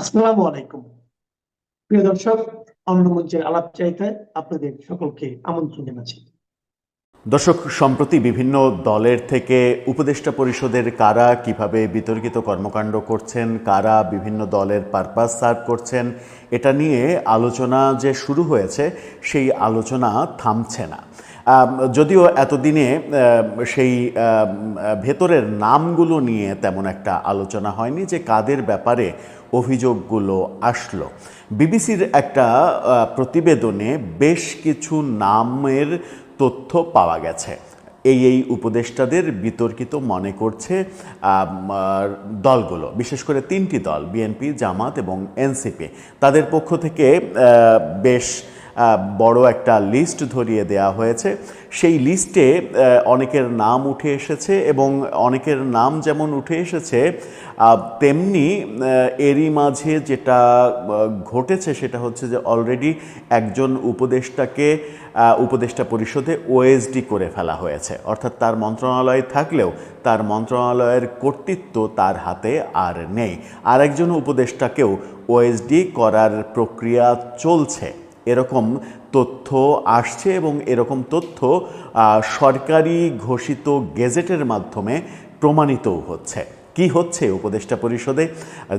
আসসালামু আলাইকুম। প্রিয় দর্শক আলাপ চাইতে আপনাদের সকলকে আমন্ত্রণ জানাচ্ছি। দর্শক, সম্প্রতি বিভিন্ন দলের থেকে উপদেষ্টা পরিষদের কারা কীভাবে বিতর্কিত কর্মকাণ্ড করছেন, কারা বিভিন্ন দলের পারপাস সার্ভ করছেন, এটা নিয়ে আলোচনা যে শুরু হয়েছে, সেই আলোচনা থামছে না। যদিও এতদিনে সেই ভেতরের নামগুলো নিয়ে তেমন একটা আলোচনা হয়নি যে কাদের ব্যাপারে অভিযোগগুলো আসলো। বিবিসির একটা প্রতিবেদনে বেশ কিছু নামের তথ্য পাওয়া গেছে। এই এই উপদেষ্টাদের বিতর্কিত মনে করছে দলগুলো। বিশেষ করে তিনটি দল, বিএনপি, জামাত এবং এনসিপি। তাদের পক্ষ থেকে বেশ বড় একটা লিস্ট ধরিয়ে দেওয়া হয়েছে। সেই লিস্টে অনেকের নাম উঠে এসেছে এবং অনেকের নাম যেমন উঠে এসেছে তেমনি এরই মাঝে যেটা ঘটেছে সেটা হচ্ছে যে অলরেডি একজন উপদেষ্টাকে উপদেষ্টা পরিষদে ওএসডি করে ফেলা হয়েছে। অর্থাৎ তার মন্ত্রণালয় থাকলেও তার মন্ত্রণালয়ের কর্তৃত্ব তার হাতে আর নেই। আরেকজন উপদেষ্টাকেও ওএসডি করার প্রক্রিয়া চলছে। এরকম তথ্য আসছে এবং এরকম তথ্য সরকারি ঘোষিত গেজেটের মাধ্যমে প্রমাণিতও হচ্ছে। কি হচ্ছে উপদেষ্টা পরিষদে?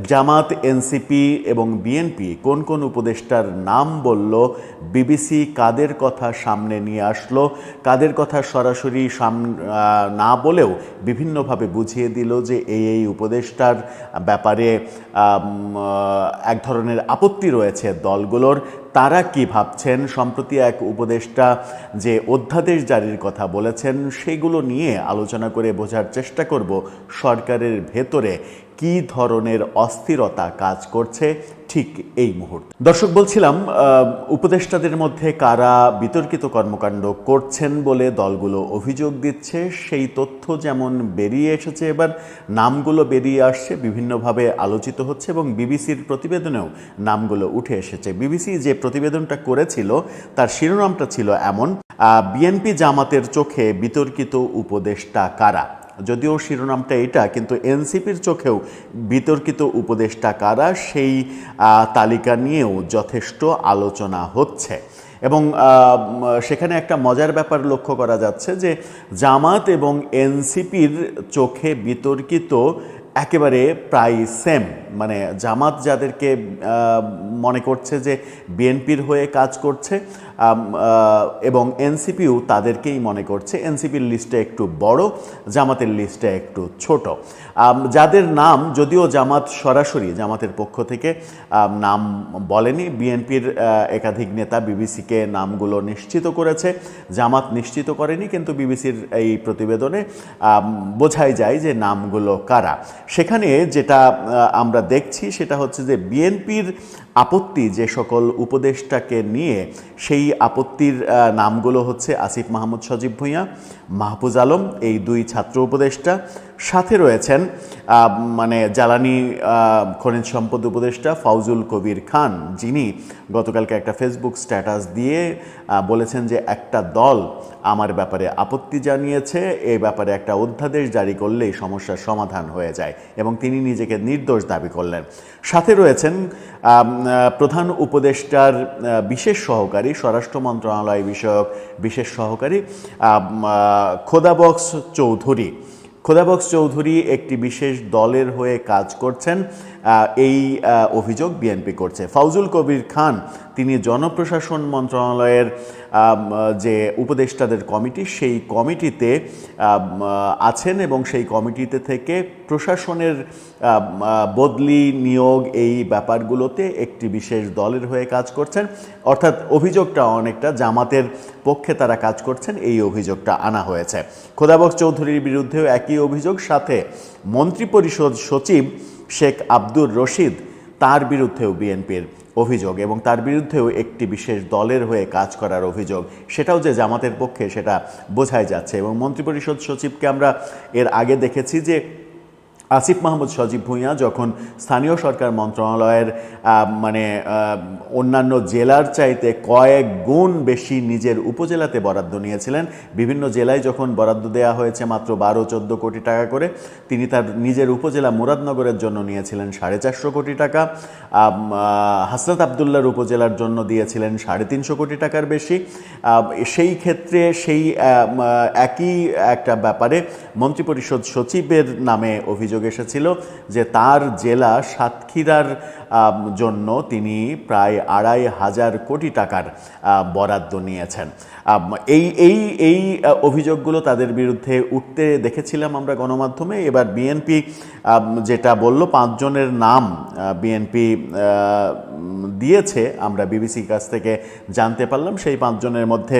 জামাত, এনসিপি এবং বিএনপি কোন কোন উপদেষ্টার নাম বলল, বিবিসি কাদের কথা সামনে নিয়ে আসলো, কাদের কথা সরাসরি সাম না বলেও বিভিন্নভাবে বুঝিয়ে দিল যে এই এই উপদেষ্টার ব্যাপারে এক ধরনের আপত্তি রয়েছে দলগুলোর। তারা কি ভাবছেন? সম্প্রতি এক উপদেষ্টা যে অধ্যাদেশ জারির কথা বলেছেন, সেগুলো নিয়ে আলোচনা করে বোঝার চেষ্টা করব সরকারের ভেতরে। কি ধরনের অস্থিরতা কাজ করছে ঠিক এই মুহূর্তে? দর্শক, বলছিলাম উপদেষ্টাদের মধ্যে কারা বিতর্কিত কর্মকাণ্ড করছেন বলে দলগুলো অভিযোগ দিচ্ছে, সেই তথ্য যেমন বেরিয়ে এসেছে এবার, নামগুলো বেরিয়ে আসছে, বিভিন্নভাবে আলোচিত হচ্ছে এবং বিবিসির প্রতিবেদনেও নামগুলো উঠে এসেছে। বিবিসি যে প্রতিবেদনটা করেছিল, তার শিরোনামটা ছিল এমন বিএনপি জামাতের চোখে বিতর্কিত উপদেষ্টা কারা? যদিও শিরোনামটা এটা কিন্তু এনসিপির চোখেও বিতর্কিত উপদেষ্টা কারা সেই তালিকা নিয়েও যথেষ্ট আলোচনা হচ্ছে। এবং সেখানে একটা মজার ব্যাপার লক্ষ্য করা যাচ্ছে যে জামাত এবং এনসিপির চোখে বিতর্কিত একেবারে প্রায় সেম মানে জামাত যাদেরকে মনে করছে যে বিএনপির হয়ে কাজ করছে এবং এনসিপিও তাদেরকেই মনে করছে। এনসিপির লিস্টে একটু বড়, জামাতের লিস্টে একটু ছোট। যাদের নাম, যদিও জামাত সরাসরি, জামাতের পক্ষ থেকে নাম বলেনি। বিএনপির একাধিক নেতা বিবিসিকে নামগুলো নিশ্চিত করেছে। জামাত নিশ্চিত করেনি, কিন্তু বিবিসির এই প্রতিবেদনে বোঝাই যায় যে নামগুলো কারা। সেখানে যেটা আমরা দেখছি, সেটা হচ্ছে যে বিএনপির আপত্তি যে সকল উপদেষ্টাকে নিয়ে, সেই আপত্তির নামগুলো হচ্ছে আসিফ মাহমুদ সজীব ভূঁইয়া মাহফুজ আলম এই দুই ছাত্র উপদেষ্টা সাথে রয়েছেন মানে জ্বালানি খনিজ সম্পদ উপদেষ্টা ফাউজুল কবির খান। যিনি গতকালকে একটা ফেসবুক স্ট্যাটাস দিয়ে বলেছেন যে একটা দল আমার ব্যাপারে আপত্তি জানিয়েছে এই ব্যাপারে একটা অধ্যাদেশ জারি করলেই সমস্যার সমাধান হয়ে যায় এবং তিনি নিজেকে নির্দোষ দাবি করলেন। সাথে রয়েছেন প্রধান উপদেষ্টার বিশেষ সহকারী, স্বরাষ্ট্র মন্ত্রণালয় বিষয়ক বিশেষ সহকারী খোদাবক্স চৌধুরী। খোদাবক্স চৌধুরী একটি বিশেষ দলের হয়ে কাজ করছেন। এই অভিযোগ বিএনপি করছে। ফাউজুল কবির খান, তিনি জনপ্রশাসন মন্ত্রণালয়ের যে উপদেষ্টাদের কমিটি, সেই কমিটিতে আছেন এবং সেই কমিটিতে থেকে প্রশাসনের বদলি, নিয়োগ এই ব্যাপারগুলোতে একটি বিশেষ দলের হয়ে কাজ করছেন। অর্থাৎ অভিযোগটা অনেকটা জামাতের পক্ষে তারা কাজ করছেন, এই অভিযোগটা আনা হয়েছে। খোদাবক চৌধুরীর বিরুদ্ধেও একই অভিযোগ, সাথে মন্ত্রিপরিষদ সচিব শেখ আব্দুর রশিদ তার বিরুদ্ধেও বিএনপির অভিযোগ এবং তার বিরুদ্ধেও একটি বিশেষ দলের হয়ে কাজ করার অভিযোগ। সেটাও যে জামাতের পক্ষে সেটা বোঝাই যাচ্ছে এবং মন্ত্রিপরিষদ সচিবকে আমরা এর আগে দেখেছি যে আসিফ মাহমুদ সজীব ভূঁইয়া যখন স্থানীয় সরকার মন্ত্রণালয়ের মানে অন্যান্য জেলার চাইতে কয়েক গুণ বেশি নিজের উপজেলাতে বরাদ্দ নিয়েছিলেন। বিভিন্ন জেলায় যখন বরাদ্দ দেওয়া হয়েছে মাত্র বারো, চোদ্দ কোটি টাকা করে, তিনি তার নিজের উপজেলা মুরাদনগরের জন্য নিয়েছিলেন সাড়ে চারশো কোটি টাকা। হাসরত আবদুল্লার উপজেলার জন্য দিয়েছিলেন সাড়ে তিনশো কোটি টাকার বেশি। সেই ক্ষেত্রে সেই একই একটা ব্যাপারে মন্ত্রিপরিষদ সচিবের নামে অভিযোগ এসেছিল যে তার জেলা সাতক্ষীরার জন্য তিনি প্রায় আড়াই হাজার কোটি টাকার বরাদ্দ নিয়েছেন। এই এই এই অভিযোগগুলো তাদের বিরুদ্ধে উঠতে দেখেছিলাম আমরা গণমাধ্যমে। এবার বিএনপি যেটা বলল, পাঁচজনের নাম বিএনপি দিয়েছে। আমরা বিবিসির কাছ থেকে জানতে পারলাম, সেই পাঁচজনের মধ্যে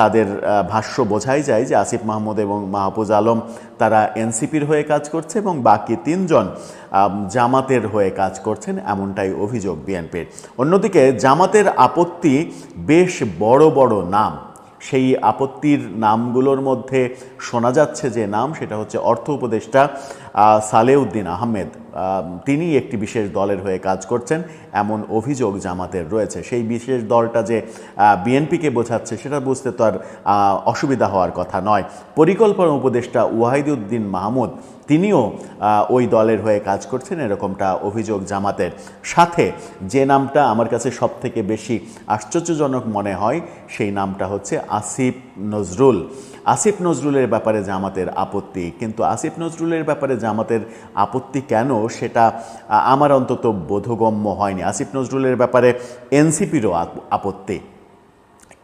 তাদের ভাষ্য বোঝাই যায় যে আসিফ মাহমুদ এবং মাহফুজ আলম তারা এনসিপির হয়ে কাজ করছে এবং বাকি তিনজন জামাতের হয়ে কাজ করছেন এমনটাই অভিযোগ বিএনপির। অন্যদিকে জামাতের আপত্তি বেশ বড় বড় নাম। সেই আপত্তির নামগুলোর মধ্যে শোনা যাচ্ছে যে নাম, সেটা হচ্ছে অর্থ উপদেষ্টা সালেউদ্দিন আহমেদ আহ, তিনি একটি বিশেষ দলের হয়ে কাজ করছেন এমন অভিযোগ জামাতের রয়েছে। সেই বিশেষ দলটা যে বিএনপিকে বোঝাচ্ছে সেটা বুঝতে তো আর অসুবিধা হওয়ার কথা নয়। পরিকল্পনা উপদেষ্টা ওয়াহিদুদ্দিন মাহমুদ তিনিও ওই দলের হয়ে কাজ করছেন এরকমটা অভিযোগ জামাতের। সাথে যে নামটা আমার কাছে সব থেকে বেশি আশ্চর্যজনক মনে হয় সেই নামটা হচ্ছে আসিফ নজরুল। আসিফ নজরুলের ব্যাপারে জামাতের আপত্তি কিন্তু আসিফ নজরুলের ব্যাপারে জামাতের আপত্তি কেন সেটা আমার অন্তত বোধগম্য হয়নি। আসিফ নজরুলের ব্যাপারে এনসিপিরও আপত্তি।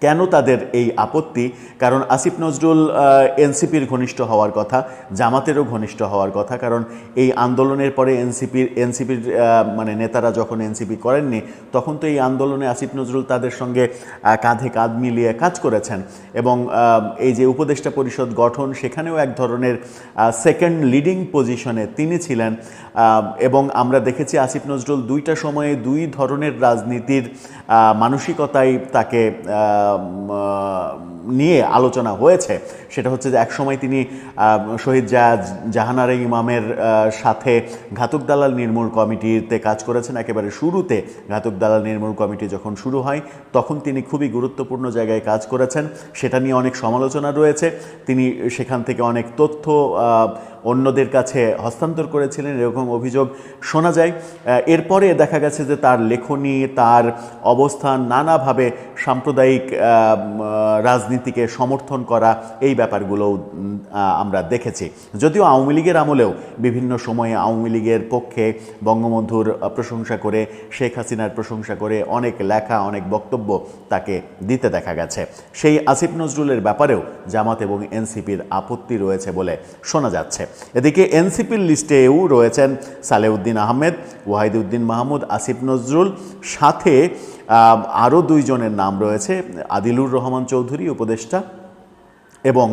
কেন তাদের এই আপত্তি? কারণ আসিফ নজরুল এনসিপির ঘনিষ্ঠ হওয়ার কথা জামাতেরও ঘনিষ্ঠ হওয়ার কথা। কারণ এই আন্দোলনের পরে এনসিপির এনসিপির মানে নেতারা যখন এনসিপি করেননি তখন তো এই আন্দোলনে আসিফ নজরুল তাদের সঙ্গে কাঁধে কাঁধ মিলিয়ে কাজ করেছেন। এবং এই যে উপদেষ্টা পরিষদ গঠন সেখানেও এক ধরনের সেকেন্ড লিডিং পজিশনে তিনি ছিলেন। এবং আমরা দেখেছি আসিফ নজরুল দুইটা সময়ে দুই ধরনের রাজনীতির আহ, মানসিকতায় তাকে নিয়ে আলোচনা হয়েছে। সেটা হচ্ছে যে একসময় তিনি শহীদ জাহানারে ইমামের সাথে ঘাতক দালাল নির্মূল কমিটিতে কাজ করেছেন। একেবারে শুরুতে ঘাতক দালাল নির্মূল কমিটি যখন শুরু হয়, তখন তিনি খুবই গুরুত্বপূর্ণ জায়গায় কাজ করেছেন। সেটা নিয়ে অনেক সমালোচনা রয়েছে। তিনি সেখান থেকে অনেক তথ্য অন্যদের কাছে হস্তান্তর করেছিলেন, এরকম অভিযোগ শোনা যায়। এরপরে দেখা গেছে যে তার লেখনী, তার অবস্থান, নানাভাবে সাম্প্রদায়িক রাজনীতিকে সমর্থন করা এই ব্যাপারগুলো আমরা দেখেছি। যদিও আওয়ামী লীগের আমলেও বিভিন্ন সময়ে আওয়ামী লীগের পক্ষে বঙ্গবন্ধুর প্রশংসা করে, শেখ হাসিনার প্রশংসা করে অনেক লেখা, অনেক বক্তব্য তাকে দিতে দেখা গেছে। সেই আসিফ নজরুলের ব্যাপারেও জামাত এবং এনসিপির আপত্তি রয়েছে বলে শোনা যাচ্ছে। এদিকে এনসিপির লিস্টেও রয়েছেন সালেউদ্দিন আহমেদ, ওয়াহিদুদ্দিন মাহমুদ, আসিফ নজরুল। সাথে আরও দুইজনের নাম রয়েছে, আদিলুর রহমান চৌধুরী, উপদেষ্টা। এবং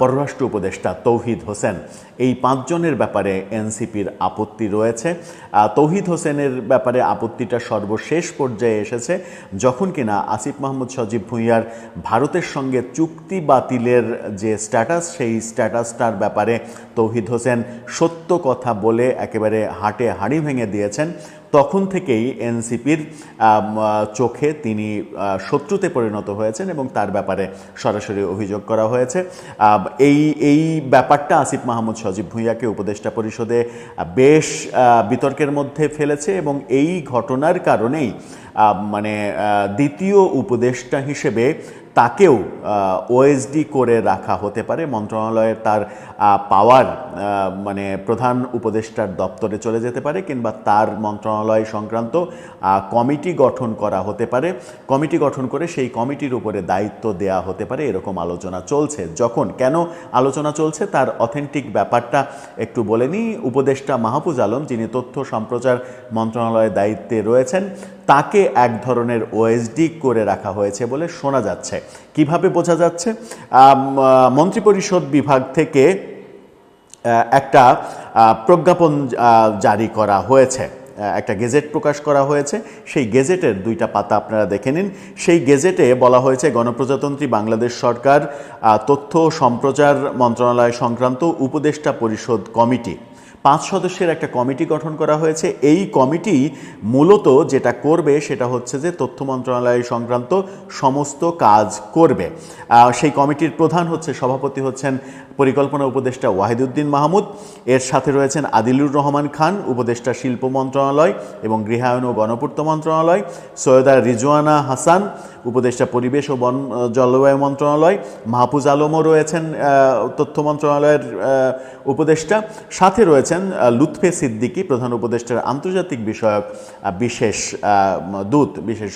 পররাষ্ট্র উপদেষ্টা তৌহিদ হোসেন। এই পাঁচজনের ব্যাপারে এনসিপির আপত্তি রয়েছে। তৌহিদ হোসেনের ব্যাপারে আপত্তিটা সর্বশেষ পর্যায়ে এসেছে যখন কিনা আসিফ মাহমুদ সজীব ভুঁইয়ার ভারতের সঙ্গে চুক্তি বাতিলের যে স্ট্যাটাস, সেই স্ট্যাটাসটার ব্যাপারে তৌহিদ হোসেন সত্য কথা বলে একেবারে হাটে হাঁড়ি ভেঙে দিয়েছেন। তখন থেকেই এনসিপির চোখে তিনি শত্রুতে পরিণত হয়েছেন এবং তার ব্যাপারে সরাসরি অভিযোগ করা হয়েছে। এই এই ব্যাপারটা আসিফ মাহমুদ সজীব ভুঁইয়াকে উপদেষ্টা পরিষদে বেশ বিতর্কের মধ্যে ফেলেছে এবং এই ঘটনার কারণেই মানে দ্বিতীয় উপদেষ্টা হিসেবে তাকেও ওএসডি করে রাখা হতে পারে। মন্ত্রণালয়ের তার পাওয়ার মানে প্রধান উপদেষ্টার দপ্তরে চলে যেতে পারে কিংবা তার মন্ত্রণালয় সংক্রান্ত কমিটি গঠন করা হতে পারে। কমিটি গঠন করে সেই কমিটির উপরে দায়িত্ব দেয়া হতে পারে, এরকম আলোচনা চলছে। যখন, কেন আলোচনা চলছে তার অথেন্টিক ব্যাপারটা একটু বলে নিই। উপদেষ্টা মাহফুজ আলম, যিনি তথ্য সম্প্রচার মন্ত্রণালয়ের দায়িত্বে রয়েছেন তাকে এক ধরনের ওএসডি করে রাখা হয়েছে বলে শোনা যাচ্ছে। কীভাবে বোঝা যাচ্ছে? মন্ত্রিপরিষদ বিভাগ থেকে একটা প্রজ্ঞাপন জারি করা হয়েছে। একটা গেজেট প্রকাশ করা হয়েছে। সেই গেজেটের দুইটা পাতা আপনারা দেখে নিন। সেই গেজেটে বলা হয়েছে, গণপ্রজাতন্ত্রী বাংলাদেশ সরকার তথ্য সম্প্রচার মন্ত্রণালয় সংক্রান্ত উপদেষ্টা পরিষদ কমিটি। পাঁচ সদস্যের একটা কমিটি গঠন করা হয়েছে। এই কমিটি মূলত যেটা করবে সেটা হচ্ছে যে তথ্য মন্ত্রণালয় সংক্রান্ত সমস্ত কাজ করবে। সেই কমিটির প্রধান হচ্ছে, সভাপতি হচ্ছেন পরিকল্পনা উপদেষ্টা ওয়াহিদুদ্দিন মাহমুদ। এর সাথে রয়েছেন আদিলুর রহমান খান, উপদেষ্টা শিল্প মন্ত্রণালয় এবং গৃহায়ন ও গণপূর্ত মন্ত্রণালয়। সৈয়দা রিজওয়ানা হাসান, উপদেষ্টা পরিবেশ ও বন, জলবায়ু মন্ত্রণালয়। মাহফুজ আলমও রয়েছেন তথ্য মন্ত্রণালয়ের উপদেষ্টা। সাথে রয়েছেন আহ, লুৎফে সিদ্দিকি প্রধান উপদেষ্টার আন্তর্জাতিক বিষয়ক বিশেষ দূত বিশেষ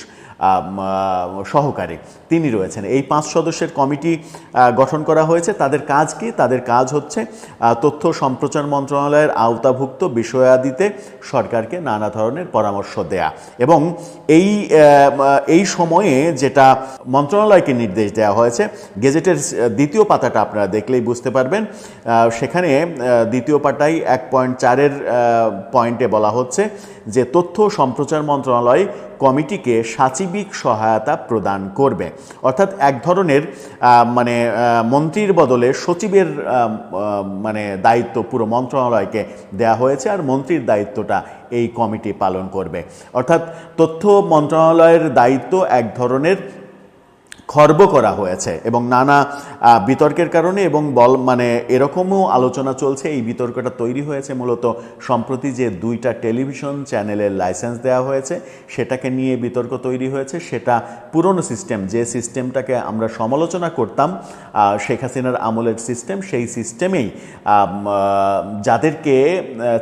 সহকারী তিনি রয়েছেন। এই পাঁচ সদস্যের কমিটি গঠন করা হয়েছে। তাদের কাজ কি? তাদের কাজ হচ্ছে তথ্য সম্প্রচার মন্ত্রণালয়ের আওতাভুক্ত বিষয়াদিতে সরকারকে নানা ধরনের পরামর্শ দেয়া এবং এই এই সময়ে যেটা মন্ত্রণালয়কে নির্দেশ দেওয়া হয়েছে গেজেটের দ্বিতীয় পাতাটা আপনারা দেখলেই বুঝতে পারবেন। সেখানে দ্বিতীয় পাতায় এক পয়েন্ট চারের পয়েন্টে বলা হচ্ছে যে তথ্য সম্প্রচার মন্ত্রণালয় কমিটিকে সাচিবিক সহায়তা প্রদান করবে। অর্থাৎ এক ধরনের মানে মন্ত্রীর বদলে সচিবের মানে দায়িত্ব পুরো মন্ত্রণালয়কে দেয়া হয়েছে আর মন্ত্রীর দায়িত্বটা এই কমিটি পালন করবে। অর্থাৎ তথ্য মন্ত্রণালয়ের দায়িত্ব এক ধরনের খর্ব করা হয়েছে এবং নানা বিতর্কের কারণে এবং বল মানে এরকমও আলোচনা চলছে। এই বিতর্কটা তৈরি হয়েছে মূলত সম্প্রতি যে দুইটা টেলিভিশন চ্যানেলের লাইসেন্স দেওয়া হয়েছে, সেটাকে নিয়ে বিতর্ক তৈরি হয়েছে। সেটা পুরনো সিস্টেম, যে সিস্টেমটাকে আমরা সমালোচনা করতাম শেখ হাসিনার আমলের সিস্টেম, সেই সিস্টেমেই যাদেরকে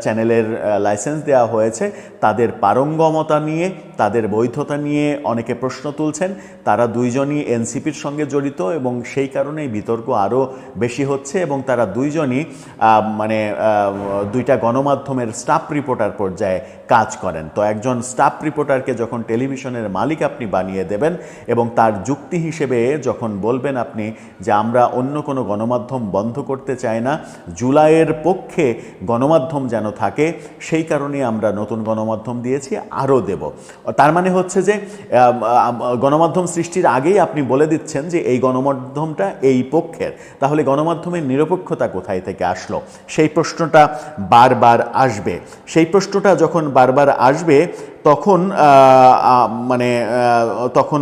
চ্যানেলের লাইসেন্স দেওয়া হয়েছে, তাদের পারঙ্গমতা নিয়ে, তাদের বৈধতা নিয়ে অনেকে প্রশ্ন তুলছেন। তারা দুইজনই এনসিপির সঙ্গে জড়িত এবং সেই কারণেই বিতর্ক আরও বেশি হচ্ছে এবং তারা দুইজনই মানে দুইটা গণমাধ্যমের স্টাফ রিপোর্টার পর্যায়ে কাজ করেন। তো একজন স্টাফ রিপোর্টারকে যখন টেলিভিশনের মালিক আপনি বানিয়ে দেবেন এবং তার যুক্তি হিসেবে যখন বলবেন আপনি যে আমরা অন্য কোনো গণমাধ্যম বন্ধ করতে চাই না, জুলাইয়ের পক্ষে গণমাধ্যম যেন থাকে, সেই কারণে আমরা নতুন গণমাধ্যম দিয়েছি, আরও দেব। তার মানে হচ্ছে যে গণমাধ্যম সৃষ্টির আগেই আপনি বলে দিচ্ছেন যে এই গণমাধ্যমটা এই পক্ষের। তাহলে গণমাধ্যমের নিরপেক্ষতা কোথায় থেকে আসলো? সেই প্রশ্নটা বারবার আসবে। সেই প্রশ্নটা যখন বারবার আসবে, তখন মানে তখন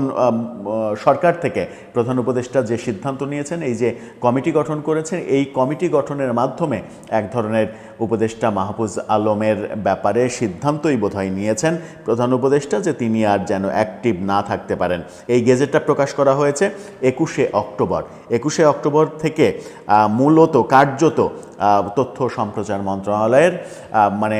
সরকার থেকে প্রধান উপদেষ্টা যে সিদ্ধান্ত নিয়েছেন, এই যে কমিটি গঠন করেছেন, এই কমিটি গঠনের মাধ্যমে এক ধরনের উপদেষ্টা মাহফুজ আলমের ব্যাপারে সিদ্ধান্তই বোধহয় নিয়েছেন প্রধান উপদেষ্টা যে তিনি আর যেন অ্যাক্টিভ না থাকতে পারেন। এই গেজেটটা প্রকাশ করা হয়েছে একুশে অক্টোবর। একুশে অক্টোবর থেকে মূলত, কার্যত তথ্য সম্প্রচার মন্ত্রণালয়ের মানে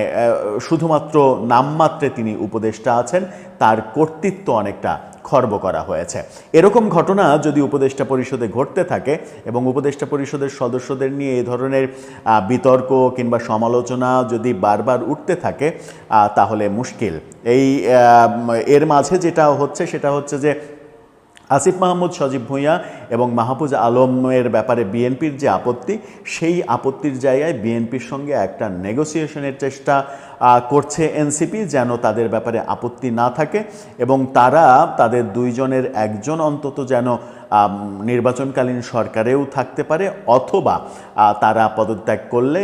শুধুমাত্র নামমাত্রে তিনি উপদেষ্টা আছেন, তার কর্তৃত্ব অনেকটা খর্ব করা হয়েছে। এরকম ঘটনা যদি উপদেষ্টা পরিষদে ঘটতে থাকে এবং উপদেষ্টা পরিষদের সদস্যদের নিয়ে এ ধরনের বিতর্ক কিংবা সমালোচনা যদি বারবার উঠতে থাকে তাহলে মুশকিল। এই এর মাঝে যেটা হচ্ছে, সেটা হচ্ছে যে আসিফ মাহমুদ, সজীব ভূঁইয়া এবং মাহফুজ আলমের ব্যাপারে বিএনপির যে আপত্তি, সেই আপত্তির জায়গায় বিএনপির সঙ্গে একটা নেগোসিয়েশনের চেষ্টা করছে এনসিপি যেন তাদের ব্যাপারে আপত্তি না থাকে এবং তারা, তাদের দুইজনের একজন অন্তত যেন নির্বাচনকালীন সরকারেও থাকতে পারে, অথবা তারা পদত্যাগ করলে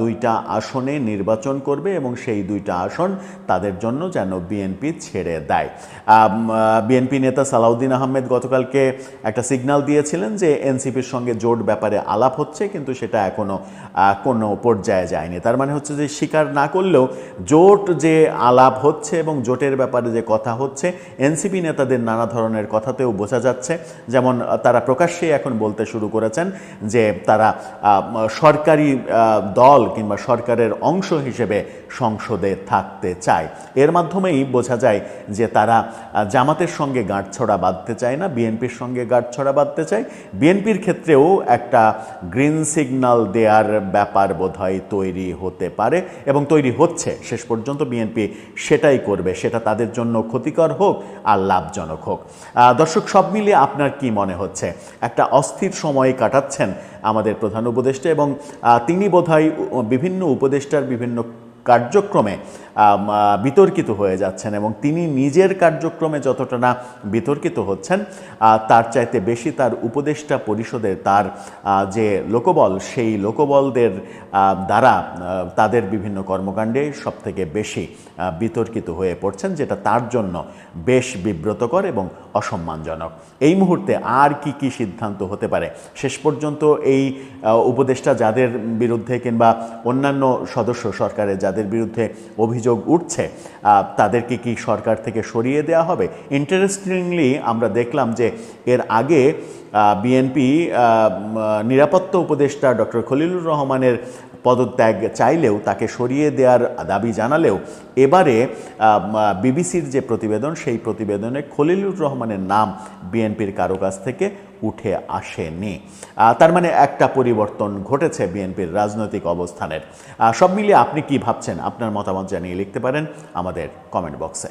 দুইটা আসনে নির্বাচন করবে এবং সেই দুইটা আসন তাদের জন্য যেন বিএনপি ছেড়ে দেয়। বিএনপি নেতা সালাউদ্দিন আহমেদ গতকালকে একটা সিগন্যাল দিয়েছিলেন যে এনসিপির সঙ্গে জোট ব্যাপারে আলাপ হচ্ছে, কিন্তু সেটা এখনও কোনো পর্যায়ে যায়নি। তার মানে হচ্ছে যে স্বীকার না করলেও জোট যে আলাপ হচ্ছে এবং জোটের ব্যাপারে যে কথা হচ্ছে, এনসিপি নেতাদের নানা ধরনের কথাতেও বোঝা যাচ্ছে। যেমন তারা প্রকাশ্যেই এখন বলতে শুরু করেছেন যে তারা সরকারি দল কিংবা সরকারের অংশ হিসেবে সংসদে থাকতে চায়। এর মাধ্যমেই বোঝা যায় যে তারা জামাতের সঙ্গে গাঁটছড়া বাঁধতে চায় না, বিএনপির সঙ্গে গাঁটছড়া বাঁধতে চায়। বিএনপির ক্ষেত্রেও একটা গ্রিন সিগন্যাল দেওয়ার ব্যাপার বোধহয় তৈরি হতে পারে এবং তৈরি হচ্ছে। শেষ পর্যন্ত বিএনপি সেটাই করবে, সেটা তাদের জন্য ক্ষতিকর হোক আর লাভজনক হোক। দর্শক, সব মিলিয়ে আপনার কি মনে হচ্ছে? একটা অস্থির সময় কাটাচ্ছেন আমাদের প্রধান উপদেষ্টা এবং তিনি বোধহয় বিভিন্ন উপদেষ্টার বিভিন্ন কার্যক্রমে বিতর্কিত হয়ে যাচ্ছেন এবং তিনি নিজের কার্যক্রমে যতটা না বিতর্কিত হচ্ছেন তার চাইতে বেশি তার উপদেষ্টা পরিষদের তার যে লোকবল, সেই লোকবলদের দ্বারা তাদের বিভিন্ন কর্মকাণ্ডে সবথেকে বেশি বিতর্কিত হয়ে পড়ছেন, যেটা তার জন্য বেশ বিব্রতকর এবং অসম্মানজনক। এই মুহূর্তে আর কি কি সিদ্ধান্ত হতে পারে, শেষ পর্যন্ত এই উপদেষ্টা যাদের বিরুদ্ধে কিংবা অন্যান্য সদস্য সরকারের যাদের বিরুদ্ধে অভিযোগ উঠছে তাদেরকে কি সরকার থেকে সরিয়ে দেওয়া হবে? ইন্টারেস্টিংলি আমরা দেখলাম যে এর আগে বিএনপি নিরাপত্তা উপদেষ্টা ডক্টর খলিলুর রহমানের পদত্যাগ চাইলেও, তাকে সরিয়ে দেওয়ার দাবি জানালেও, এবারে বিবিসির যে প্রতিবেদন, সেই প্রতিবেদনে খলিলুর রহমানের নাম বিএনপির কারও কাছ থেকে উঠে আসেনি। তার মানে একটা পরিবর্তন ঘটেছে বিএনপির রাজনৈতিক অবস্থানের। সব মিলিয়ে আপনি কি ভাবছেন? আপনার মতামত জানিয়ে লিখতে পারেন আমাদের কমেন্ট বক্সে।